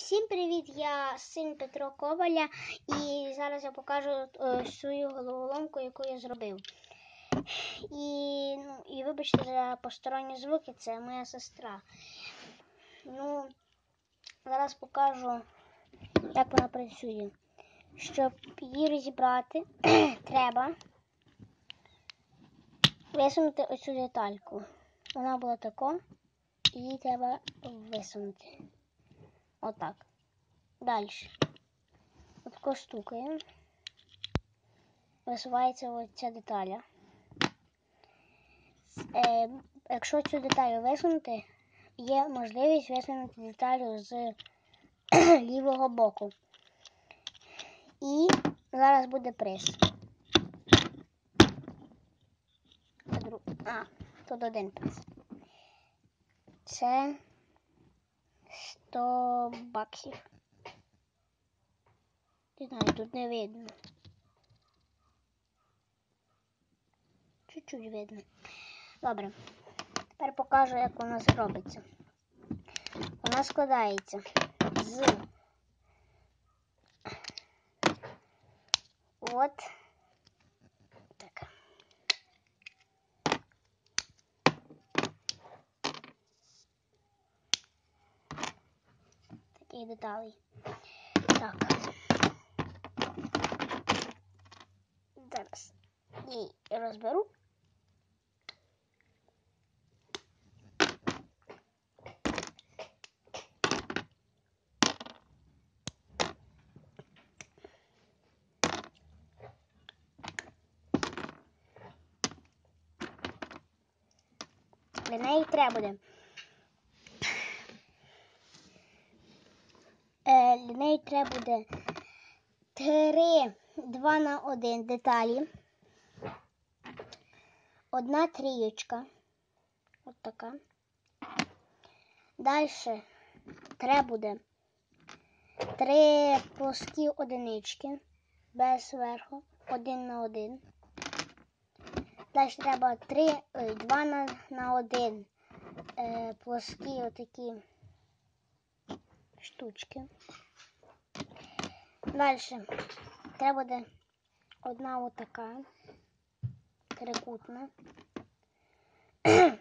Всім привіт! Я син Петро Коваля, і зараз я покажу е, свою головоломку, яку я зробив. І, ну, і вибачте за посторонні звуки, це моя сестра. Ну, зараз покажу, як вона працює. Щоб її розібрати, треба висунути оцю детальку. Вона була тако, і її треба висунути. Отак. Далі. Отако стукаємо. Висувається оця деталя. Е, якщо цю деталь висунути, є можливість висунути деталю з лівого боку. І зараз буде приз. А, тут один приз. Це 100 баксів. Не знаю, тут не видно. Чуть-чуть видно. Добре. Тепер покажу, як вона зробиться. Вона складається з от так. Таких деталей. Так. Зараз її розберу. Для неї треба буде. Е, для неї треба буде 3 2 на 1 деталі. Одна трієчка. От така. Далі треба буде три плоскі одинички без верху, один на один. Далі треба 3, 2 на, на 1 е, плоскі отакі штучки. Далі треба буде одна отака трикутна.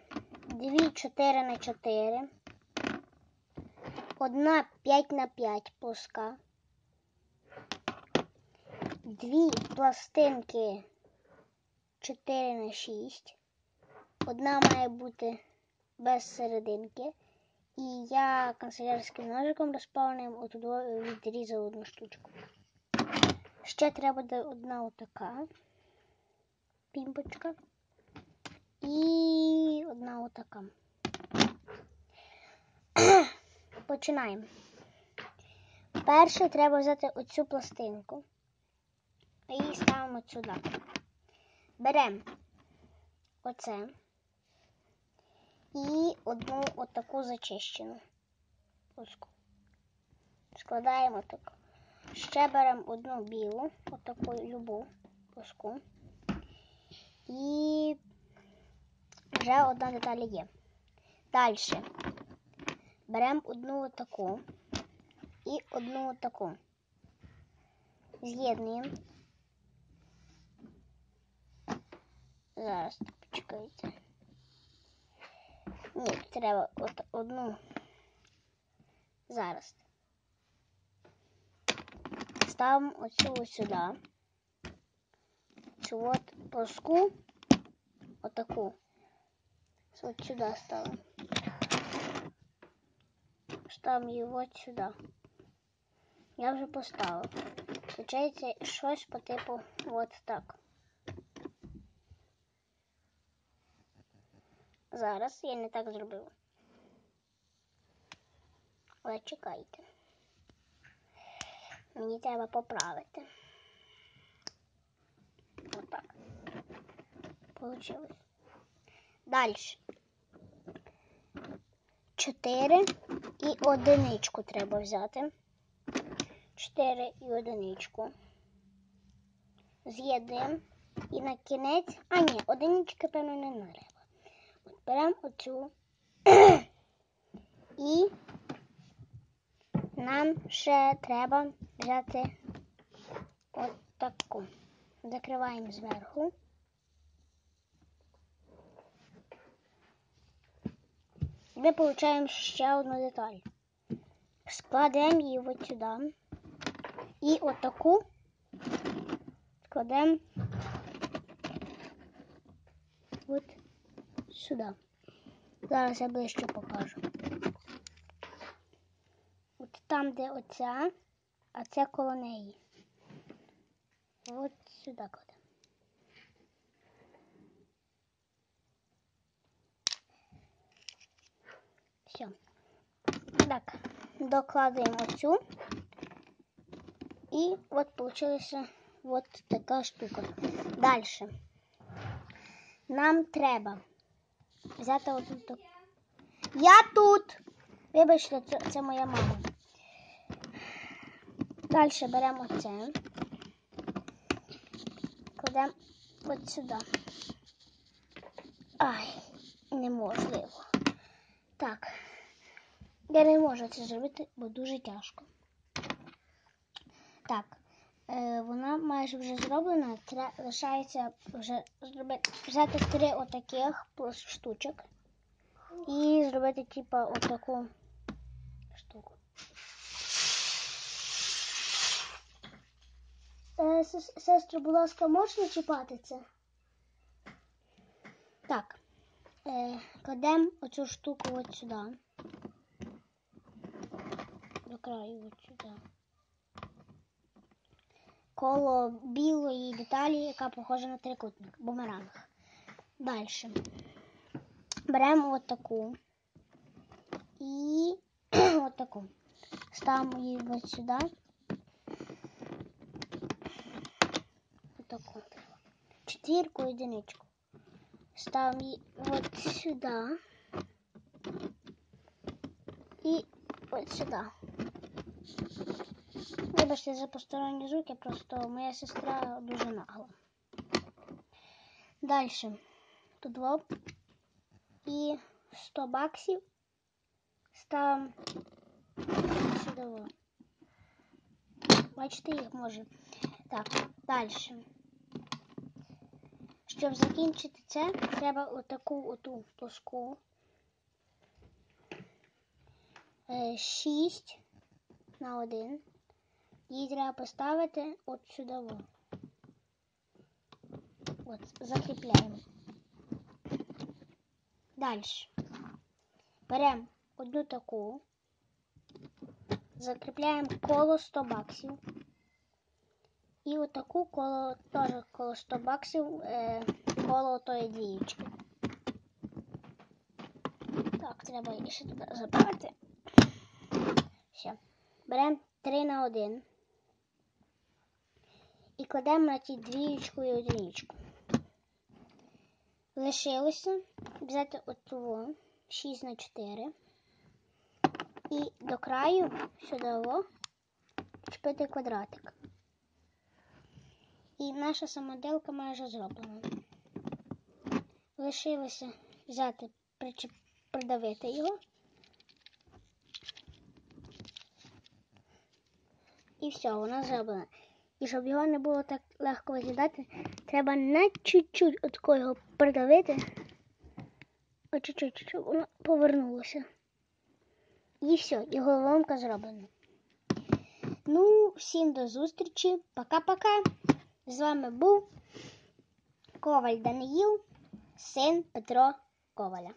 Дві 4 на 4. Одна 5 на 5 плоска. Дві пластинки 4 на 6. Одна має бути без серединки. І я канцелярським ножиком розпавним отуди відрізав одну штучку. Ще треба одна отака пімпочка. І одна отака. Починаємо. Перше треба взяти оцю пластинку і ставимо сюди. Беремо оце і одну отаку зачищену пуску. Складаємо так. Ще беремо одну білу, отаку любу пуску. І вже одна деталь є. Далі беремо одну отаку і одну отаку. З'єднуємо. Зараз почекайте. Ні, треба от одну. Зараз. Ставимо оцю сюди. Цю от плоску. Отаку. От сюди ставимо. Ставимо її от сюди. Я вже поставив. Получається щось по типу от так. Зараз я не так зробив. Але чекайте. Мені треба поправити. Отак. Получилось. Далі. Чотири і одиничку треба взяти. Чотири і одиничку. З'єднуємо. І на кінець... А, ні, одинички, певно, не треба. Беремо оцю і нам ще треба взяти от таку. Закриваємо зверху. І ми отримуємо ще одну деталь. Складемо її от сюди. І отаку складемо от сюди. Зараз я ближче покажу. От там, де оця, а це коло неї. От сюди кладемо. Все. Так, докладуємо оцю. І от получилася от така штука. Далі. Нам треба взяти оту таку. Я тут! Вибачте, це, це моя мама. Далі беремо це. Кладемо от сюди. Ай, неможливо. Так. Я не можу це зробити, бо дуже тяжко. Так, е, вона майже вже зроблена. Тре, лишається вже зробити, взяти три отаких штучок і зробити, типа, отаку штуку. Е, сес- сестро, будь ласка, можна чіпати це? Так. Е, кладемо оцю штуку от сюди. До краю от сюди. Коло білої деталі, яка похожа на трикутник, бумеранг. Далі. Беремо от таку і от таку. Ставимо її от сюди. Отаку. Четвірку, одиничку. Ставимо її от сюди. І от сюди. Вибачте за посторонні звуки, просто моя сестра дуже нагла. Далі. Тут лоб. І 100 баксів ставимо сюди. Бачите, їх може. Так, далі. Щоб закінчити це, треба отаку оту плоску. 6 на 1. Її треба поставити от сюди. От, закріпляємо. Далі. Беремо одну таку, закріпляємо коло 100 баксів. І отаку коло теж коло 100 баксів е, коло тої діючки. Так, треба ще туди забрати. Все. Беремо 3 на 1 і кладемо на ті двієчку і одиничку. Лишилося взяти оту 6 на 4 і до краю сюди во чіпити квадратик. І наша самоделка майже зроблена. Лишилося взяти, причеп... придавити його. І все, вона зроблена. І щоб його не було так легко виглядати, треба на чуть-чуть от його придавити. От чуть-чуть, щоб воно повернулося. І все, і головоломка зроблена. Ну, всім до зустрічі. Пока-пока. З вами був Коваль Даниїл, син Петро Коваля.